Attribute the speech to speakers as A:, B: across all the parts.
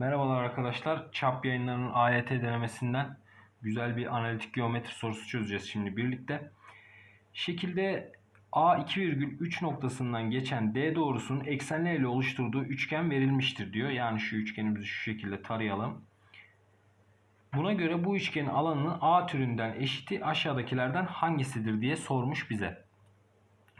A: Merhabalar arkadaşlar. Çap yayınlarının AYT denemesinden güzel bir analitik geometri sorusu çözeceğiz şimdi birlikte. Şekilde A2,3 noktasından geçen D doğrusunun eksenleriyle oluşturduğu üçgen verilmiştir diyor. Yani şu üçgenimizi şu şekilde tarayalım. Buna göre bu üçgenin alanının A türünden eşiti aşağıdakilerden hangisidir diye sormuş bize.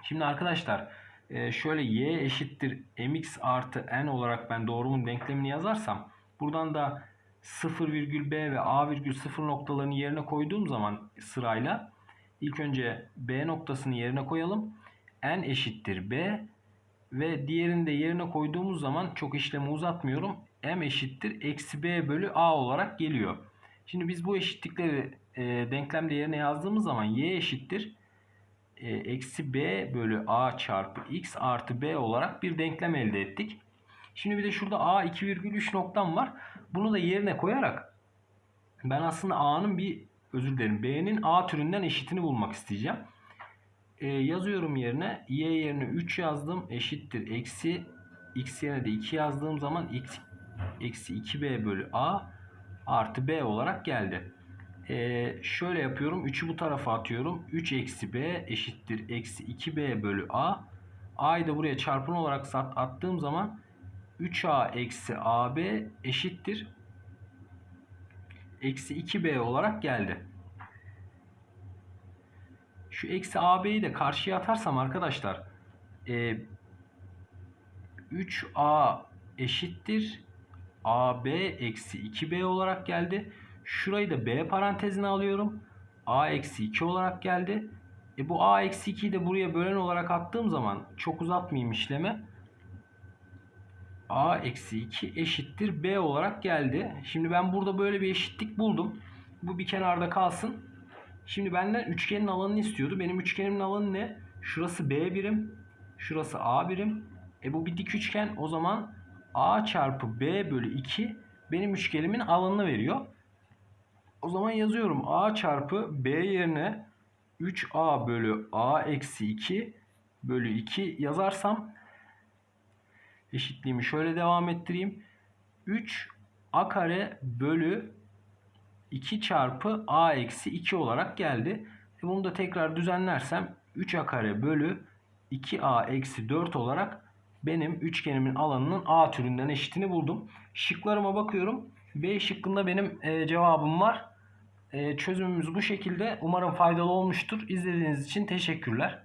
A: Şimdi arkadaşlar e, şöyle y eşittir mx artı n olarak ben doğrumun denklemini yazarsam buradan da 0 virgül b ve a virgül 0 noktalarını yerine koyduğum zaman sırayla ilk önce b noktasını yerine koyalım. n eşittir b ve diğerini de yerine koyduğumuz zaman çok işlemi uzatmıyorum. m eşittir eksi b bölü a olarak geliyor. Şimdi biz bu eşitlikleri e, denklemde yerine yazdığımız zaman y eşittir e, eksi b bölü a çarpı x artı b olarak bir denklem elde ettik. Şimdi bir de şurada a 2,3 noktam var. Bunu da yerine koyarak ben aslında a'nın bir özür dilerim b'nin a türünden eşitini bulmak isteyeceğim. E, yazıyorum yerine y yerine 3 yazdım eşittir eksi x yerine de 2 yazdığım zaman x eksi 2b bölü a artı b olarak geldi. Ee, şöyle yapıyorum. 3'ü bu tarafa atıyorum. 3 eksi b eşittir. Eksi 2b bölü a. a'yı da buraya çarpım olarak sat- attığım zaman 3a eksi ab eşittir. Eksi 2b olarak geldi. Şu eksi ab'yi de karşıya atarsam arkadaşlar e, 3a eşittir ab eksi 2b olarak geldi. Şurayı da b parantezine alıyorum. a eksi 2 olarak geldi. E bu a eksi 2'yi de buraya bölen olarak attığım zaman çok uzatmayayım işlemi. a eksi 2 eşittir b olarak geldi. Şimdi ben burada böyle bir eşitlik buldum. Bu bir kenarda kalsın. Şimdi benden üçgenin alanını istiyordu. Benim üçgenimin alanı ne? Şurası b birim. Şurası a birim. E bu bir dik üçgen. O zaman a çarpı b bölü 2 benim üçgenimin alanını veriyor. O zaman yazıyorum a çarpı b yerine 3a bölü a eksi 2 bölü 2 yazarsam eşitliğimi şöyle devam ettireyim. 3 a kare bölü 2 çarpı a eksi 2 olarak geldi. E bunu da tekrar düzenlersem 3a kare bölü 2a eksi 4 olarak benim üçgenimin alanının a türünden eşitini buldum. Şıklarıma bakıyorum. B şıkkında benim e, cevabım var. E, çözümümüz bu şekilde. Umarım faydalı olmuştur. İzlediğiniz için teşekkürler.